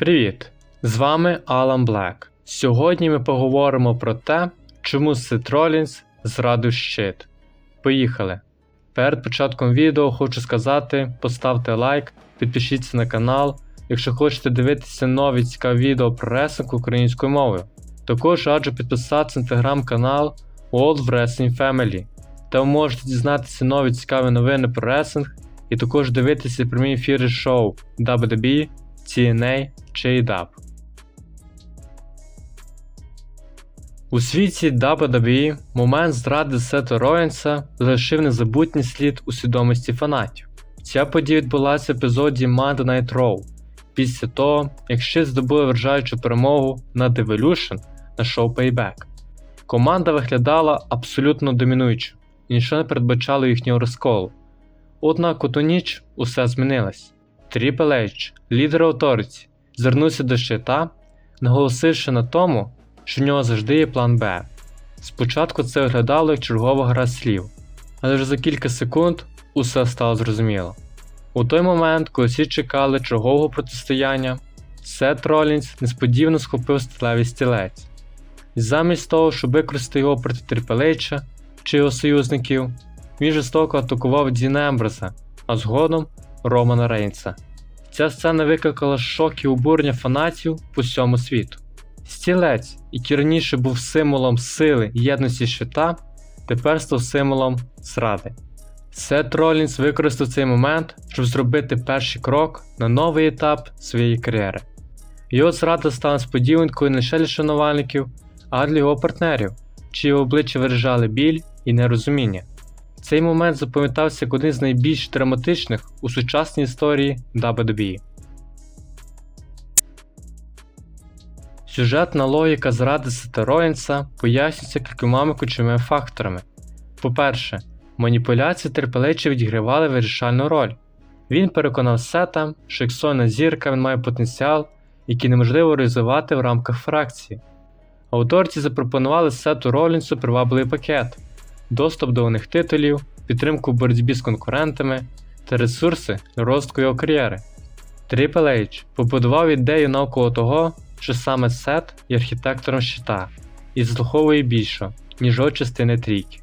Привіт! З вами Алан Блек. Сьогодні ми поговоримо про те, чому Сет Ролінс зрадив щит. Поїхали! Перед початком відео хочу сказати: поставте лайк, підпишіться на канал, якщо хочете дивитися нові цікаві відео про ресинг українською мовою. Також раджу підписатися на телеграм-канал World Wrestling Family, де ви можете дізнатися нові цікаві новини про ресинг і також дивитися прямі ефіри шоу WWE, TNA чи AEW. У світі WWE момент зради Сета Роїнса залишив незабутній слід у свідомості фанатів. Ця подія відбулася в епізоді Monday Night Raw після того, як ще здобули вражаючу перемогу над Evolution на шоу Payback. Команда виглядала абсолютно домінуючо і нічого не передбачало їхнього розколу. Однак у ту ніч усе змінилось. Triple H, лідер Authority, звернувся до щита, наголосивши на тому, що в нього завжди є план Б. Спочатку це виглядало як чергова гра слів, але вже за кілька секунд усе стало зрозуміло. У той момент, коли всі чекали чергового протистояння, Сет Ролінс несподівано схопив сталевий стілець. І замість того, щоб використати його проти Трипелейча чи його союзників, він жорстоко атакував Діна Емброса, а згодом Романа Рейнса. Ця сцена викликала шок і обурення фанатів по всьому світу. Стілець, який раніше був символом сили і єдності щита, тепер став символом зради. Сет Ролінс використав цей момент, щоб зробити перший крок на новий етап своєї кар'єри. Його зрада стала несподіванкою не лише для шанувальників, а для його партнерів, чиї обличчя виражали біль і нерозуміння. Цей момент запам'ятався як один з найбільш драматичних у сучасній історії WWE. Сюжетна логіка зради Сета Роїнса пояснюється кількома ключовими факторами. По-перше, маніпуляції терпелечі відігравали вирішальну роль. Він переконав Сета, що як сольна зірка він має потенціал, який неможливо реалізувати в рамках фракції. Авторці запропонували Сету Ролінсу привабливий пакет, доступ до них титулів, підтримку в боротьбі з конкурентами та ресурси розвитку його кар'єри. Triple H побудував ідею навколо того, що саме Сет є архітектором щита і заслуховує більше, ніж його частини трійки.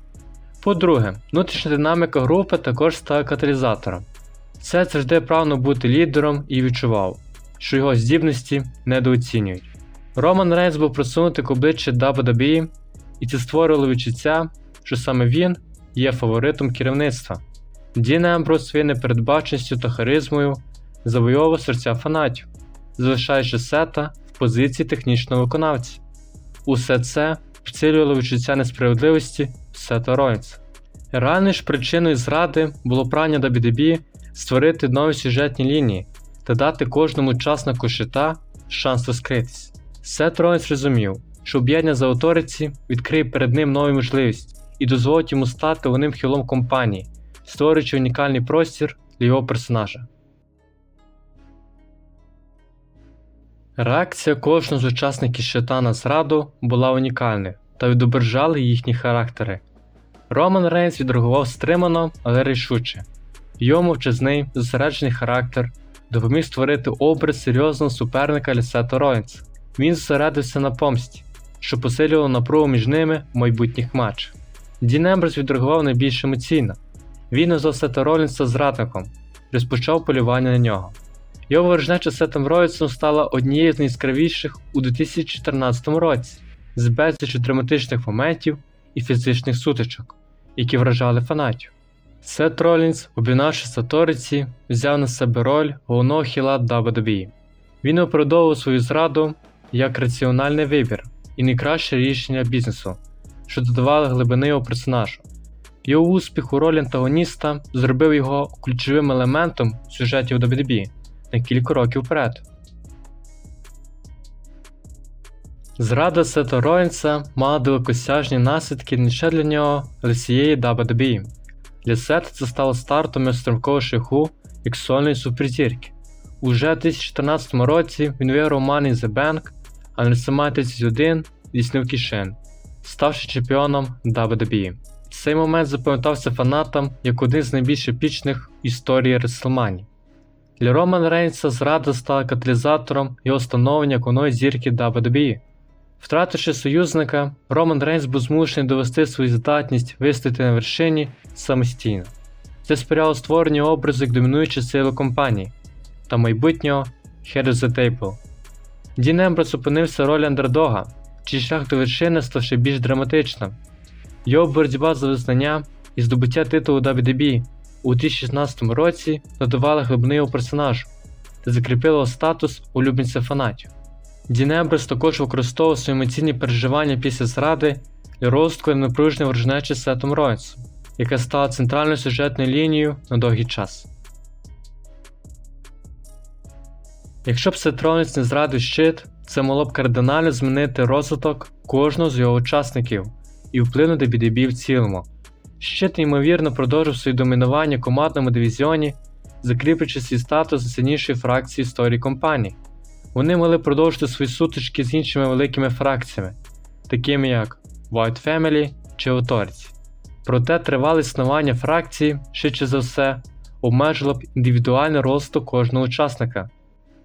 По-друге, внутрішня динаміка групи також стала каталізатором. Сет завжди прагнув бути лідером і відчував, що його здібності недооцінюють. Роман Рейнс був просунутий к обличчя WWE, і це створювало відчуття, що саме він є фаворитом керівництва. Дін Емброс своєю непередбаченістю та харизмою завойовував серця фанатів, залишаючи сета в позиції технічного виконавця. Усе це вцілювало відчуття несправедливості Сета Ройнса. Реальною ж причиною зради було прагнення WWE створити нові сюжетні лінії та дати кожному учаснику щита шанс розкритись. Сет Ройнс розумів, що об'єднання за Authority відкриє перед ним нові можливості і дозволить йому стати головним хілом компанії, створюючи унікальний простір для його персонажа. Реакція кожного з учасників щита на зраду була унікальною та відображали їхні характери. Роман Рейнс відреагував стримано, але рішуче. Його мовчазний, зосереджений характер допоміг створити образ серйозного суперника для Сета Ройнса. Він зосередився на помсті, що посилювало напругу між ними в майбутніх матчах. Дін Емброс відреагував найбільш емоційно. Він назвав Ролінса зрадником розпочав полювання на нього. Його ворожнеча Сетом Ролінсом стала однією з найяскравіших у 2014 році, з безлічю драматичних моментів і фізичних сутичок, які вражали фанатів. Сет Ролінс, об'єднавши Саториці, взяв на себе роль головного хіла WWE. Він оправдовував свою зраду як раціональний вибір і найкраще рішення бізнесу, що додавали глибини його персонажу. Його успіх у ролі антагоніста зробив його ключовим елементом сюжетів WWE на кілька років вперед. Зрада Сета Роїнса мала далекосяжні наслідки не лише для нього, але всієї WWE. Для Сета це стало стартом його шляху як сольної суперзірки. Уже у 2014 році він виграв Money in the Bank, а на WrestleMania 31 здійснив кишен, ставши чемпіоном WWE. Цей момент запам'ятався фанатам як один з найбільш епічних в історії WrestleMania. Для Романа Рейнса зрада стала каталізатором його становлення як одної зірки WWE. Втративши союзника, Роман Рейнс був змушений довести свою здатність вистояти на вершині самостійно. Це сприяло створенню образу як домінуючої сили компанії та майбутнього Head of the Table. Дін Емброс опинився в ролі андердога, чий шлях до вершини став ще більш драматичним. Його боротьба за визнання і здобуття титулу WWE у 2016 році додавали глибини його персонажу та закріпили його статус улюбленця фанатів. Дін Емброс також використовував свої емоційні переживання після зради для розвитку напруження ворожнечі з Сетом Ройнсом, яка стала центральною сюжетною лінією на довгий час. Якщо б Сет Ролінс не зрадив щит, це могло б кардинально змінити розвиток кожного з його учасників і вплинути BDB в цілому. Щит ймовірно продовжив своє домінування в командному дивізіоні, закріплюючи свій статус сильнішої фракції історії компанії. Вони могли продовжити свої сутички з іншими великими фракціями, такими як White Family чи Authority. Проте тривале існування фракції, швидше за все, обмежило б індивідуальний розвиток кожного учасника.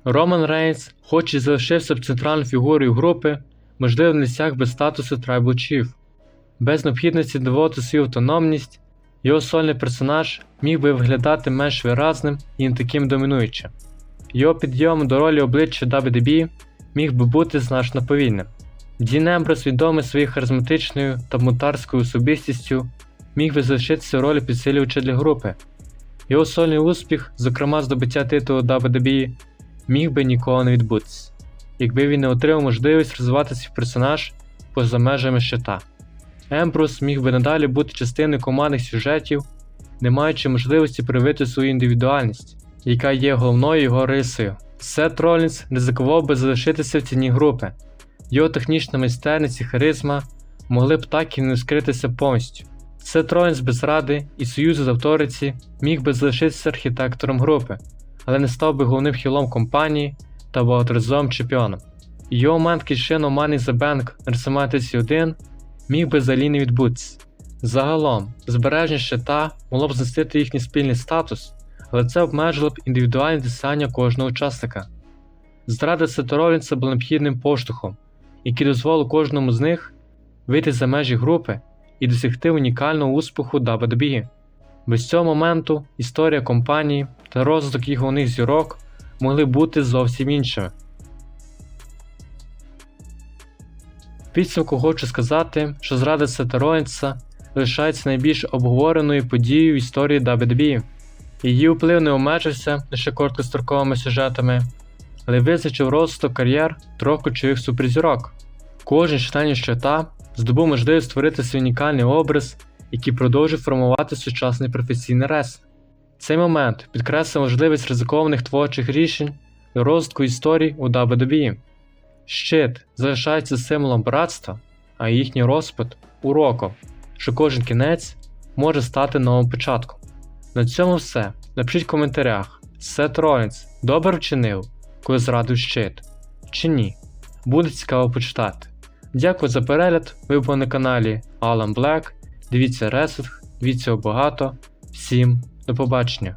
Роман Рейнс, хоч і залишився б центральною фігурою групи, можливо, не сяг би статусу Tribal Chief. Без необхідності доводити свою автономність, його сольний персонаж міг би виглядати менш виразним і не таким домінуючим. Його підйом до ролі обличчя WWE міг би бути значно повільним. Дін Емброс, відомий своєю харизматичною та мутарською особистістю, міг би залишитися в ролі підсилювача для групи. Його сольний успіх, зокрема здобуття титулу WWE, міг би ніколи не відбутися, якби він не отримав можливість розвивати свій персонаж поза межами щита. Емброс міг би надалі бути частиною командних сюжетів, не маючи можливості проявити свою індивідуальність, яка є головною його рисою. Сет Ролінс ризикував би залишитися в ціні групи, його технічна майстерність і харизма могли б так і не скритися повністю. Сет Ролінс без ради і союзу з авториці міг би залишитися архітектором групи, але не став би головним хілом компанії та багаторазовим чемпіоном. Його момент кішину Money the Bank WrestleMania 31 міг би взагалі не відбутися. Загалом, збереження щита могло б знестити їхній спільний статус, але це обмежило б індивідуальне досягнення кожного учасника. Зрада Сета Ролінса була необхідним поштовхом, який дозволив кожному з них вийти за межі групи і досягти унікального успіху WWE. Без цього моменту історія компанії та розвиток їх головних зірок могли бути зовсім іншими. Підсумку хочу сказати, що зрада Сета Ролінса лишається найбільш обговореною подією в історії WWE. Її вплив не обмежився лише короткостроковими сюжетами, але визначив розвиток кар'єр трьох ключових суперзірок. Кожен членів щита здобув можливість створити свій унікальний образ, який продовжив формувати сучасний професійний рестлинг. Цей момент підкреслив можливість ризикованих творчих рішень для розвитку історій у WWE. Щит залишається символом братства, а їхній розпад уроком, що кожен кінець може стати новим початком. На цьому все. Напишіть в коментарях, Сет Ролінс добре вчинив, коли зрадив щит, чи ні. Буде цікаво почитати. Дякую за перегляд. Ви були на каналі Alan Black. Дивіться ресурс, дивіться його багато. Всім до побачення!